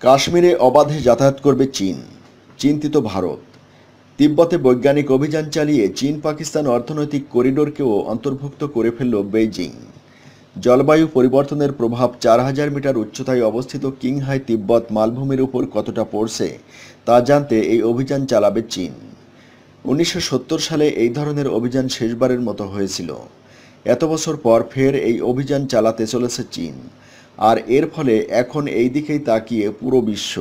কাশ্মীরে অবাধে যাতায়াত করবে চীন, চিন্তিত ভারত। তিব্বতে বৈজ্ঞানিক অভিযান চালিয়ে চীন পাকিস্তান অর্থনৈতিক করিডোরকেও অন্তর্ভুক্ত করে ফেলল বেইজিং। জলবায়ু পরিবর্তনের প্রভাব চার হাজার মিটার উচ্চতায় অবস্থিত কিংহাই তিব্বত মালভূমির উপর কতটা পড়ছে, তা জানতে এই অভিযান চালাবে চীন। উনিশশো সত্তর সালে এই ধরনের অভিযান শেষবারের মতো হয়েছিল। এত বছর পর ফের এই অভিযান চালাতে চলেছে চীন। আর এর ফলে এখন এই দিকেই তাকিয়ে পুরো বিশ্ব।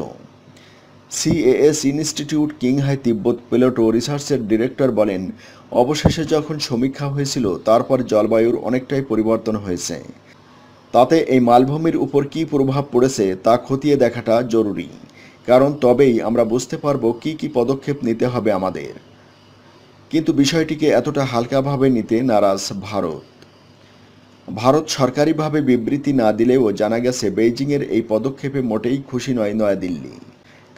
সিএএস ইনস্টিটিউট কিংহাই তিব্বত পেলোটো রিসার্চের ডিরেক্টর বলেন, অবশেষে যখন সমীক্ষা হয়েছিল, তারপর জলবায়ুর অনেকটাই পরিবর্তন হয়েছে। তাতে এই মালভূমির উপর কী প্রভাব পড়েছে তা খতিয়ে দেখাটা জরুরি, কারণ তবেই আমরা বুঝতে পারব কি কি পদক্ষেপ নিতে হবে আমাদের। কিন্তু বিষয়টিকে এতটা হালকাভাবে নিতে নারাজ ভারত। ভারত সরকারিভাবে বিবৃতি না দিলেও জানা গেছে, বেইজিংয়ের এই পদক্ষেপে মোটেই খুশি নয় নয়াদিল্লি।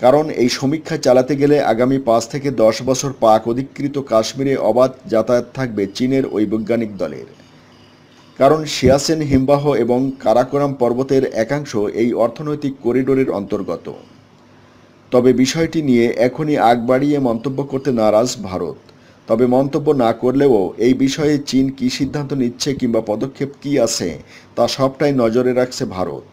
কারণ এই সমীক্ষা চালাতে গেলে আগামী পাঁচ থেকে দশ বছর পাক অধিকৃত কাশ্মীরে অবাধ যাতায়াত থাকবে চীনের ওই বৈজ্ঞানিক দলের। কারণ সিয়াসেন হিমবাহ এবং কারাকোরাম পর্বতের একাংশ এই অর্থনৈতিক করিডোরের অন্তর্গত। তবে বিষয়টি নিয়ে এখনই আগ বাড়িয়ে মন্তব্য করতে নারাজ ভারত। তবে মন্তব্য না করলেও এই বিষয়ে চীন কী সিদ্ধান্ত নিচ্ছে কিংবা পদক্ষেপ কী আছে, তা সবটাই নজরে রাখছে ভারত।